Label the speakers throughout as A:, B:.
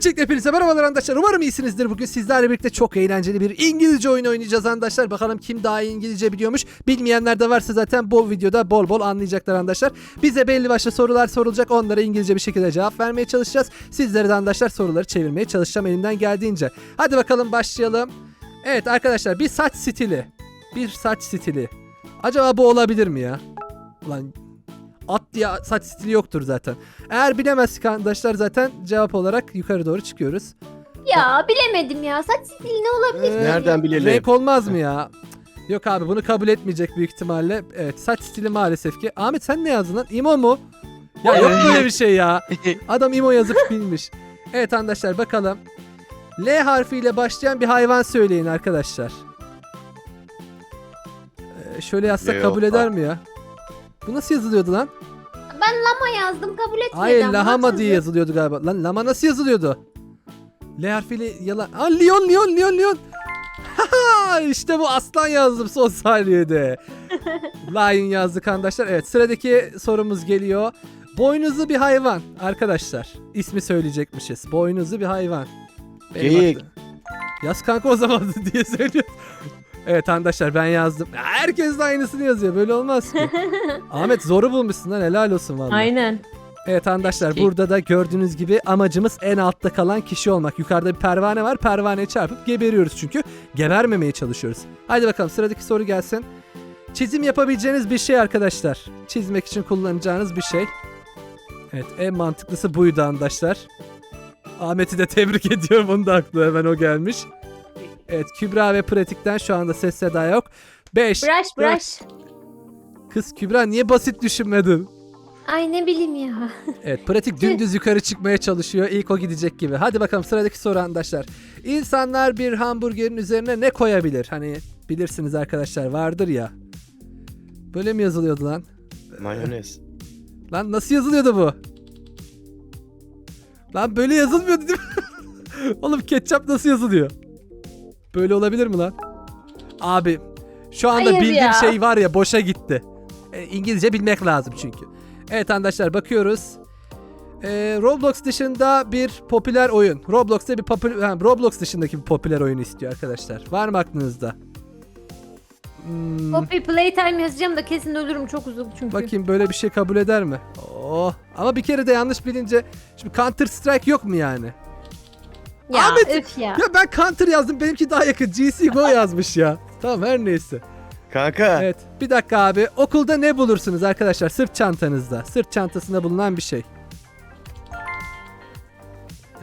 A: Öncelikle hepinize merhabalar arkadaşlar. Umarım iyisinizdir. Bugün sizlerle birlikte çok eğlenceli bir İngilizce oyunu oynayacağız arkadaşlar. Bakalım kim daha iyi İngilizce biliyormuş. Bilmeyenler de varsa zaten bu videoda bol bol anlayacaklar arkadaşlar. Bize belli başlı sorular sorulacak. Onlara İngilizce bir şekilde cevap vermeye çalışacağız. Sizlere de arkadaşlar soruları çevirmeye çalışacağım elimden geldiğince. Hadi bakalım başlayalım. Evet arkadaşlar bir saç stili. Bir saç stili. Acaba bu olabilir mi ya? Ulan at diye saç stili yoktur zaten. Eğer bilemezsek arkadaşlar zaten cevap olarak yukarı doğru çıkıyoruz.
B: Ya bilemedim ya. Saç stili ne olabilir?
A: Ee,
C: Nereden bilelim?
A: Renk olmaz mı ya? Yok abi bunu kabul etmeyecek büyük ihtimalle. Evet saç stili maalesef ki. Ahmet sen ne yazdın lan? İmo mu? Ya yok böyle bir şey ya. Adam İmo yazıp bilmiş. Evet arkadaşlar bakalım. L harfiyle başlayan bir hayvan söyleyin arkadaşlar. Ee, şöyle yazsak kabul eder mi ya? Bu nasıl yazılıyordu lan?
B: Ben lama yazdım kabul etmedi
A: Hayır
B: ama
A: lahama diye yazılıyordu galiba. Lan lama nasıl yazılıyordu? L harfiyle yalan. Aa Leon Leon Leon Leon. Haha, işte bu aslan yazdım son saniyede. Lion yazdık arkadaşlar. Evet sıradaki sorumuz geliyor. Boynuzlu bir hayvan arkadaşlar. İsmi söyleyecekmişiz. Boynuzlu bir hayvan. Benim
C: Geyik.
A: aklım- Yaz kanka o zaman diye söylüyor. Evet arkadaşlar ben yazdım. Ya, Herkes de aynısını yazıyor. Böyle olmaz ki. Ahmet zoru bulmuşsun lan helal olsun vallahi.
B: Aynen.
A: Evet arkadaşlar burada da gördüğünüz gibi amacımız en altta kalan kişi olmak. Yukarıda bir pervane var. Pervaneye çarpıp geberiyoruz çünkü. Gebermemeye çalışıyoruz. Haydi bakalım sıradaki soru gelsin. Çizim yapabileceğiniz bir şey arkadaşlar. Çizmek için kullanacağınız bir şey. Evet en mantıklısı buydu arkadaşlar. Ahmet'i de tebrik ediyorum. Onun da aklı hemen o gelmiş. Evet Kübra ve Pratik'ten şu anda ses seda yok. 5.
B: Brush brush.
A: Kız Kübra niye basit düşünmedin?
B: Ay ne bileyim ya.
A: Evet pratik dümdüz yukarı çıkmaya çalışıyor. İlk o gidecek gibi. Hadi bakalım sıradaki soru arkadaşlar. İnsanlar bir hamburgerin üzerine ne koyabilir? Hani bilirsiniz arkadaşlar vardır ya. Böyle mi yazılıyordu lan?
C: Mayonez.
A: Lan nasıl yazılıyordu bu? Lan böyle yazılmıyordu değil mi? Oğlum ketçap nasıl yazılıyor? Böyle olabilir mi lan? Abi şu anda
B: Hayır
A: bildiğim
B: ya.
A: şey var ya boşa gitti. E, İngilizce bilmek lazım çünkü. Evet arkadaşlar bakıyoruz. E, Roblox dışında bir popüler oyun. Roblox'ta bir popüler ha, Roblox dışındaki bir popüler oyun istiyor arkadaşlar. Var mı aklınızda? Hmm,
B: Poppy Playtime yazacağım da kesin ölürüm çok uzun çünkü.
A: Bakayım böyle bir şey kabul eder mi? Oh. Ama bir kere de yanlış bilince şimdi Counter Strike yok mu yani?
B: Ya
A: Ahmet-
B: öf ya.
A: Ya ben Counter yazdım benimki daha yakın. GCGO yazmış ya. Tamam her neyse.
C: Kanka.
A: Evet bir dakika abi. Okulda ne bulursunuz arkadaşlar sırt çantanızda? Sırt çantasında bulunan bir şey.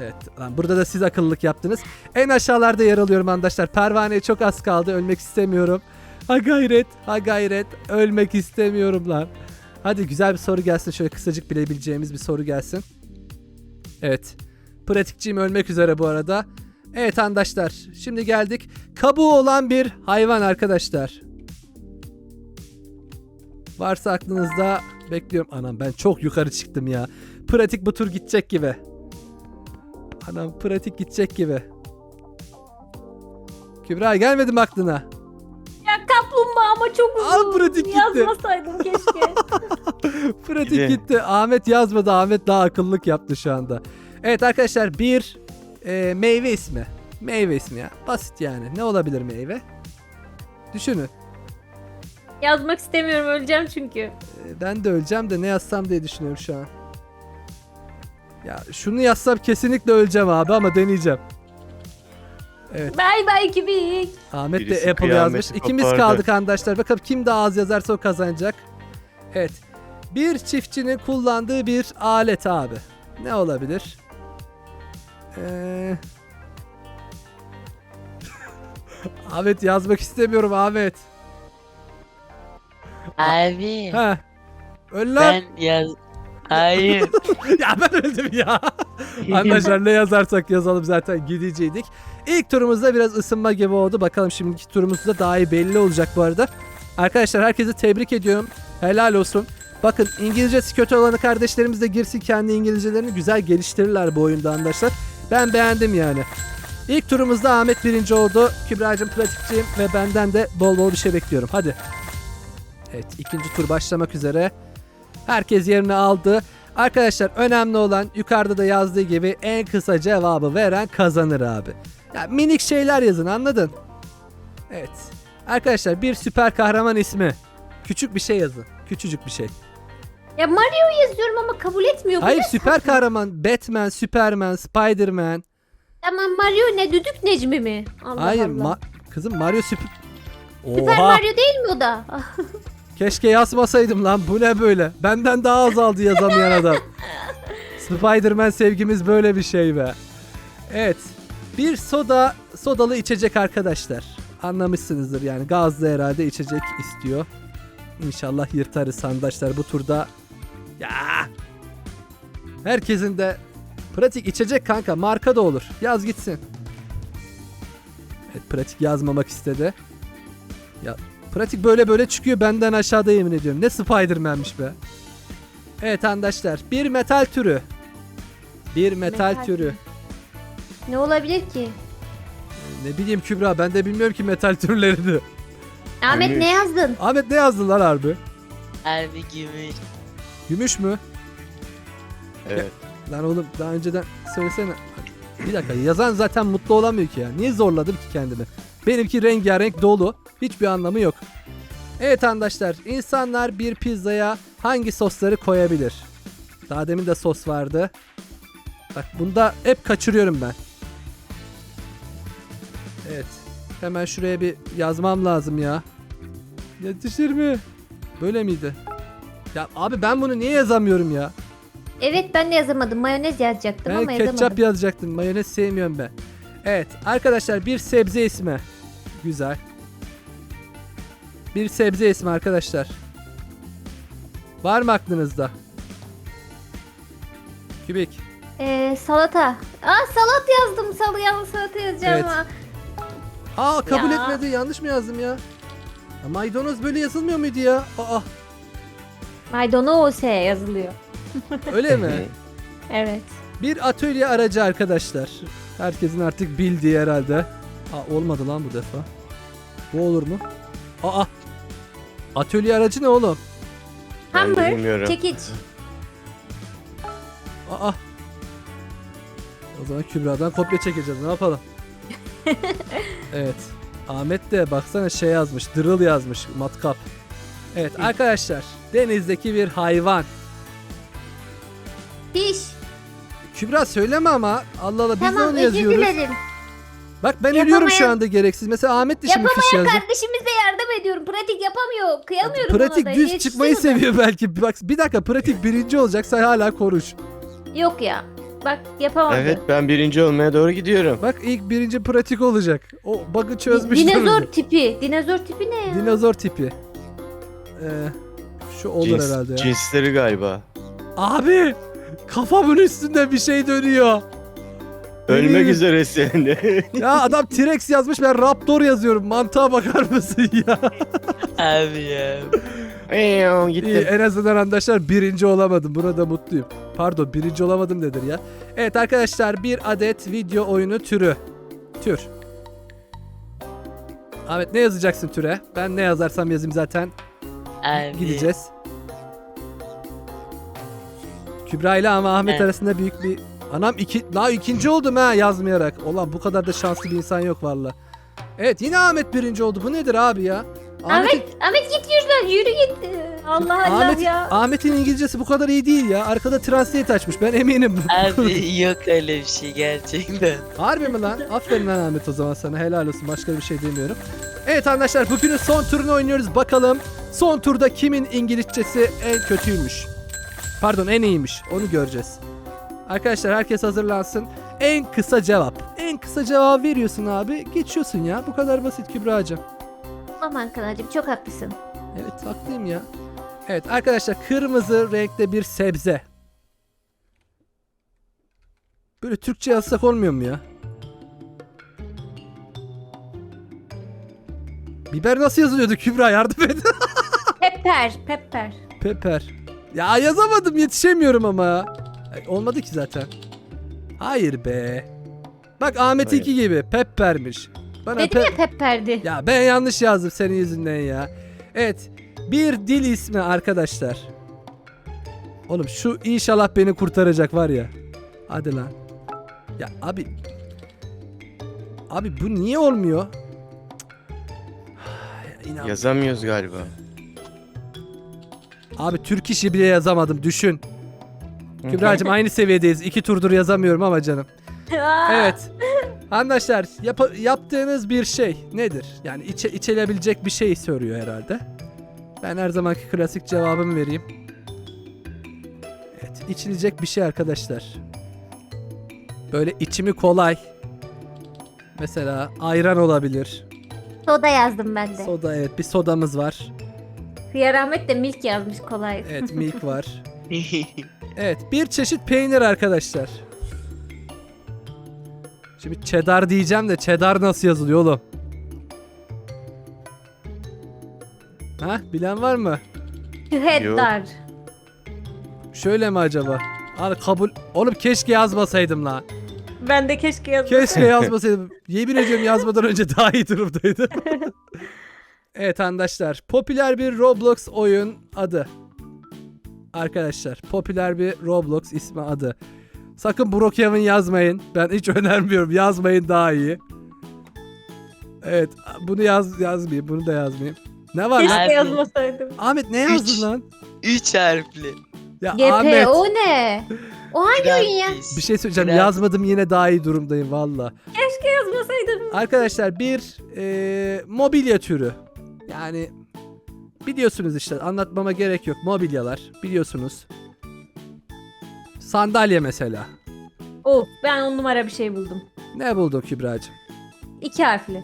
A: Evet lan burada da siz akıllılık yaptınız. En aşağılarda yer alıyorum arkadaşlar. Pervaneye çok az kaldı. Ölmek istemiyorum. Ha gayret, ha gayret. Ölmek istemiyorum lan. Hadi güzel bir soru gelsin. Şöyle kısacık bilebileceğimiz bir soru gelsin. Evet. Pratikçiyim ölmek üzere bu arada. Evet arkadaşlar. Şimdi geldik. Kabuğu olan bir hayvan arkadaşlar. Varsa aklınızda bekliyorum. Anam ben çok yukarı çıktım ya. Pratik bu tur gidecek gibi. Anam pratik gidecek gibi. Kübra gelmedi mi aklına?
B: Ya kaplumbağa ama çok uzun.
A: Al pratik gitti.
B: Yazmasaydım keşke.
A: Pratik gitti. Ahmet yazmadı. Ahmet daha akıllılık yaptı şu anda. Evet arkadaşlar bir e, meyve ismi. Meyve ismi ya. Basit yani. Ne olabilir meyve? Düşünün.
B: Yazmak istemiyorum öleceğim çünkü.
A: E, ben de öleceğim de ne yazsam diye düşünüyorum şu an. Ya şunu yazsam kesinlikle öleceğim abi ama deneyeceğim.
B: Bay bay kübik.
A: Ahmet
C: Birisi
A: de Apple
C: kıyameti
A: yazmış. İkimiz
C: kopardı.
A: kaldık arkadaşlar. Bakalım kim daha az yazarsa o kazanacak. Evet. Bir çiftçinin kullandığı bir alet abi. Ne olabilir? Ee... Ahmet yazmak istemiyorum Ahmet.
D: Abi
A: Ha. Öl lan.
D: ben yaz... Hayır.
A: ya ben öldüm ya. Arkadaşlar ne yazarsak yazalım zaten gideceydik. İlk turumuzda biraz ısınma gibi oldu. Bakalım şimdiki turumuzda daha iyi belli olacak bu arada. Arkadaşlar herkese tebrik ediyorum. Helal olsun. Bakın İngilizcesi kötü olanı kardeşlerimiz de girsin kendi İngilizcelerini güzel geliştirirler bu oyunda arkadaşlar. Ben beğendim yani. İlk turumuzda Ahmet birinci oldu. Kübra'cığım pratikçiyim ve benden de bol bol bir şey bekliyorum. Hadi. Evet ikinci tur başlamak üzere. Herkes yerini aldı. Arkadaşlar önemli olan yukarıda da yazdığı gibi en kısa cevabı veren kazanır abi. Ya minik şeyler yazın anladın? Evet. Arkadaşlar bir süper kahraman ismi. Küçük bir şey yazın. Küçücük bir şey.
B: Ya Mario yazıyorum ama kabul etmiyor. Bu
A: Hayır
B: ne?
A: süper kahraman Batman, Superman, Spiderman.
B: Tamam Mario ne düdük Necmi mi? Allah
A: Hayır
B: Allah.
A: ma- kızım Mario süper...
B: Süper
A: Oha!
B: Mario değil mi o da?
A: Keşke yazmasaydım lan. Bu ne böyle? Benden daha azaldı yazamayan adam. Spider-Man sevgimiz böyle bir şey be. Evet. Bir soda, sodalı içecek arkadaşlar. Anlamışsınızdır yani. Gazlı herhalde içecek istiyor. İnşallah yırtarız sandaşlar bu turda. Ya. Herkesin de pratik içecek kanka marka da olur. Yaz gitsin. Evet pratik yazmamak istedi. Ya Pratik böyle böyle çıkıyor benden aşağıda yemin ediyorum. Ne Spider-Man'miş be. Evet arkadaşlar bir metal türü. Bir metal,
B: Metal
A: türü.
B: ne olabilir ki?
A: Ne bileyim Kübra ben de bilmiyorum ki metal türlerini.
B: Ahmet ne yazdın?
A: Ahmet ne yazdılar harbi?
D: Abi gümüş.
A: Gümüş mü?
C: Evet.
A: Lan oğlum daha önceden söylesene. Bir dakika yazan zaten mutlu olamıyor ki ya. Niye zorladım ki kendimi? Benimki rengarenk dolu. Hiçbir anlamı yok. Evet arkadaşlar insanlar bir pizzaya hangi sosları koyabilir? Daha demin de sos vardı. Bak bunda hep kaçırıyorum ben. Evet. Hemen şuraya bir yazmam lazım ya. Yetişir mi? Böyle miydi? Ya abi ben bunu niye yazamıyorum ya?
B: Evet ben de yazamadım. Mayonez yazacaktım
A: Ben
B: ama
A: ketçap
B: yazamadım.
A: yazacaktım. Mayonez sevmiyorum ben. Evet arkadaşlar bir sebze ismi. Güzel. Bir sebze ismi arkadaşlar. Var mı aklınızda? Kübik.
B: Ee, salata. Aa salat yazdım. Salı yanlış salata yazacağım
A: Evet.
B: ama.
A: Aa kabul
B: Ya.
A: etmedi. Yanlış mı yazdım ya? Ya maydanoz böyle yazılmıyor muydu ya? Aa
B: Maydanoz yazılıyor.
A: öyle mi?
B: Evet.
A: Bir atölye aracı arkadaşlar. Herkesin artık bildiği herhalde. Aa olmadı lan bu defa. Bu olur mu? Aa. Atölye aracı ne oğlum?
C: Ben de
B: Hammer,
C: bilmiyorum.
B: çekiç.
A: Aa. O zaman Kübra'dan kopya çekeceğiz. Ne yapalım? evet. Ahmet de baksana şey yazmış. Drill yazmış. Matkap. Evet arkadaşlar. Denizdeki bir hayvan.
B: Fiş.
A: Kübra söyleme ama. Allah Allah biz de
B: Tamam
A: onu
B: özür
A: yazıyoruz.
B: dilerim.
A: Bak ben ölüyorum şu
B: Yapamayan-
A: anda gereksiz. Mesela Ahmet de şimdi fiş
B: Yapamayan
A: yazdı.
B: kardeşimize yardım ediyorum. Pratik yapamıyor. Kıyamıyorum
A: Pratik
B: ona da.
A: düz
B: Yetişsin
A: çıkmayı
B: o da.
A: seviyor belki. Bak bir dakika pratik birinci olacak sen hala konuş.
B: Yok ya. Bak yapamadı.
C: Evet ben birinci olmaya doğru gidiyorum.
A: Bak ilk birinci pratik olacak. O bug'ı çözmüş
B: Dinozor
A: durumda.
B: tipi. Dinozor tipi ne ya?
A: Dinozor tipi. Ee, şu olur
C: Cins-
A: herhalde ya.
C: Cinsleri galiba.
A: Abi kafamın üstünde bir şey dönüyor.
C: Ölmek
A: Benim-
C: üzeresin.
A: Ya adam T-Rex yazmış ben Raptor yazıyorum. Mantığa bakar mısın ya?
D: Abi ya.
C: Eyyoo,
A: İyi, en azından arkadaşlar birinci olamadım. Buna da mutluyum. Pardon birinci olamadım nedir ya? Evet arkadaşlar bir adet video oyunu türü. Tür. Ahmet ne yazacaksın türe? Ben ne yazarsam yazayım zaten.
D: Abi.
A: Gideceğiz. Kübra ile ama Ahmet
D: Evet.
A: arasında büyük bir... Anam iki... Daha ikinci oldum ha yazmayarak. Ulan bu kadar da şanslı bir insan yok valla. Evet yine Ahmet birinci oldu. Bu nedir abi ya?
B: Ahmet, Ahmet git yürü, yürü git. Allah Allah
A: Ahmet,
B: ya.
A: Ahmet'in İngilizcesi bu kadar iyi değil ya. Arkada translate açmış. Ben eminim.
D: Abi yok öyle bir şey gerçekten.
A: Harbi mi lan? Aferin lan Ahmet o zaman sana. Helal olsun. Başka bir şey demiyorum. Evet arkadaşlar bugünün son turunu oynuyoruz. Bakalım son turda kimin İngilizcesi en kötüymüş. Pardon en iyiymiş. Onu göreceğiz. Arkadaşlar herkes hazırlansın. En kısa cevap. En kısa cevabı veriyorsun abi. Geçiyorsun ya. Bu kadar basit Kübra'cığım.
B: Aman Kanacığım çok haklısın.
A: Evet haklıyım ya. Evet arkadaşlar kırmızı renkte bir sebze. Böyle Türkçe yazsak olmuyor mu ya? Biber nasıl yazılıyordu Kübra yardım et.
B: Pepper, pepper.
A: Pepper. Ya yazamadım yetişemiyorum ama. Olmadı ki zaten. Hayır be. Bak Ahmet'inki gibi peppermiş. Bana
B: Dedim
A: pe-
B: ya pepperdi.
A: ya ben yanlış yazdım senin yüzünden ya. Evet. Bir dil ismi arkadaşlar. Oğlum şu inşallah beni kurtaracak var ya. Hadi lan. Ya abi. Abi bu niye olmuyor? Cık. İnan.
C: Yazamıyoruz galiba.
A: Abi Türk işi bile yazamadım düşün. Kübra'cığım aynı seviyedeyiz. İki turdur yazamıyorum ama canım. Evet. Arkadaşlar yapa- yaptığınız bir şey nedir? Yani içe içilebilecek bir şey soruyor herhalde. Ben her zamanki klasik cevabımı vereyim. Evet, içilecek bir şey arkadaşlar. Böyle içimi kolay. Mesela ayran olabilir.
B: Soda yazdım ben de.
A: Soda evet bir sodamız var.
B: Hıyar Ahmet de milk yazmış kolay.
A: Evet milk var. Evet bir çeşit peynir arkadaşlar. Şimdi cheddar diyeceğim de cheddar nasıl yazılıyor oğlum? Ha bilen var mı?
B: Cheddar.
A: Şöyle mi acaba? Abi kabul... Oğlum keşke yazmasaydım lan.
B: Ben de keşke yazdım.
A: Keşke yazmasaydım. Yemin ediyorum yazmadan önce daha iyi durumdaydım. evet arkadaşlar. Popüler bir Roblox oyun adı. Arkadaşlar popüler bir Roblox ismi adı. Sakın Brookhaven yazmayın. Ben hiç önermiyorum. Yazmayın daha iyi. Evet bunu yaz yazmayayım. Bunu da yazmayayım. Ne var lan?
B: Keşke
D: Abi.
B: yazmasaydım.
A: Ahmet ne yazdın
D: Üç.
A: lan?
D: Üç harfli.
A: Ya Ahmet
B: GP o ne? O hangi oyun ya?
D: Gratis.
A: bir şey söyleyeceğim.
D: Gratis.
A: Yazmadım yine daha iyi durumdayım valla.
B: Keşke yazmasaydım.
A: Arkadaşlar bir e, mobilya türü. Yani biliyorsunuz işte anlatmama gerek yok. Mobilyalar biliyorsunuz. Sandalye mesela.
B: Of ben on numara bir şey buldum.
A: Ne buldun Kübra'cığım?
B: İki harfli.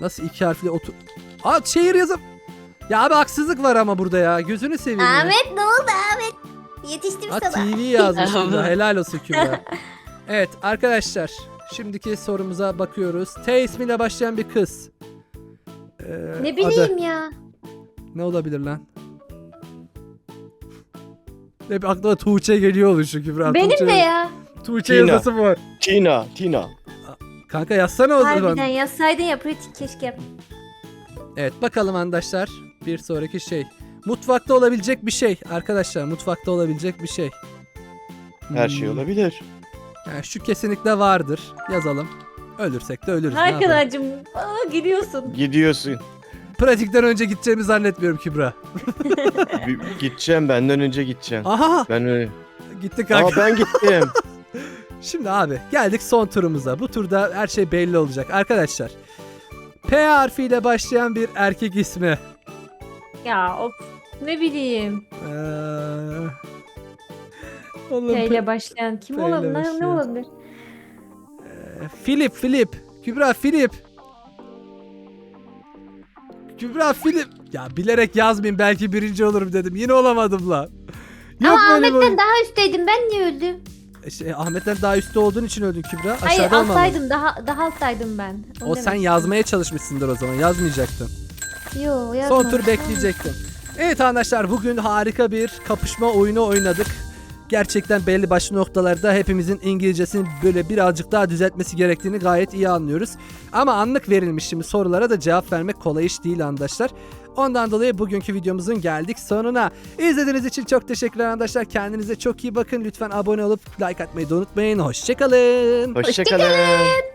A: Nasıl iki harfli otur... Aa şehir yazım. Ya abi haksızlık var ama burada ya. Gözünü seveyim ya.
B: Ahmet ne oldu Ahmet? Yetiştim
A: Ha
B: sana.
A: TV yazmış burada. Helal olsun Kübra. evet arkadaşlar. Şimdiki sorumuza bakıyoruz. T ismiyle başlayan bir kız. Ee,
B: Ne
A: adı-
B: bileyim ya.
A: Ne olabilir lan? Hep aklıma Tuğçe geliyor oluşu Kübra.
B: Benim
A: Tuğçe,
B: de ya.
A: Tuğçe
C: Tina.
A: yazısı var.
C: Tina, Tina.
A: Kanka yazsana o zaman.
B: Harbiden yazsaydın ya pratik keşke yap.
A: Evet bakalım arkadaşlar. Bir sonraki şey. Mutfakta olabilecek bir şey. Arkadaşlar mutfakta olabilecek bir şey.
C: Her şey
A: Hmm,
C: olabilir.
A: Yani şu kesinlikle vardır. Yazalım. Ölürsek de ölürüz. ne yapalım?
B: Arkadaşım gidiyorsun.
C: Gidiyorsun.
A: Pratikten önce gideceğimi zannetmiyorum Kübra.
C: Bir- gideceğim benden önce gideceğim.
A: Aha
C: Ben öyle.
A: gitti
C: Aa
A: kanka.
C: ben gittim.
A: Şimdi abi geldik son turumuza. Bu turda her şey belli olacak. Arkadaşlar P harfiyle başlayan bir erkek ismi.
B: Ya of ne bileyim.
A: Ee, oğlum,
B: P ile başlayan kim
A: P ile
B: olabilir? Ne, ne
A: başlayan.
B: olabilir?
A: Philip Philip. Kübra Philip. Kübra Philip. Ya bilerek yazmayayım belki birinci olurum dedim. Yine olamadım lan. Yok
B: Ama
A: böyle.
B: Ahmet'ten daha üstteydim ben niye öldüm?
A: Şey, Ahmet'ten daha üstte olduğun için öldün Kübra.
B: Hayır
A: Aşağıda olmadın.
B: alttaydım daha daha alttaydım ben. Onu
A: O sen
B: demek
A: yazmaya çalışmışsındır o zaman. Yazmayacaktın.
B: Yo
A: Son
B: yazmadım.
A: tur bekleyecektim. Evet arkadaşlar bugün harika bir kapışma oyunu oynadık. Gerçekten belli başlı noktalarda hepimizin İngilizcesini böyle birazcık daha düzeltmesi gerektiğini gayet iyi anlıyoruz. Ama anlık verilmiş şimdi sorulara da cevap vermek kolay iş değil arkadaşlar. Ondan dolayı bugünkü videomuzun geldik sonuna. İzlediğiniz için çok teşekkürler arkadaşlar. Kendinize çok iyi bakın. Lütfen abone olup like atmayı da unutmayın. Hoşçakalın.
C: Hoşçakalın.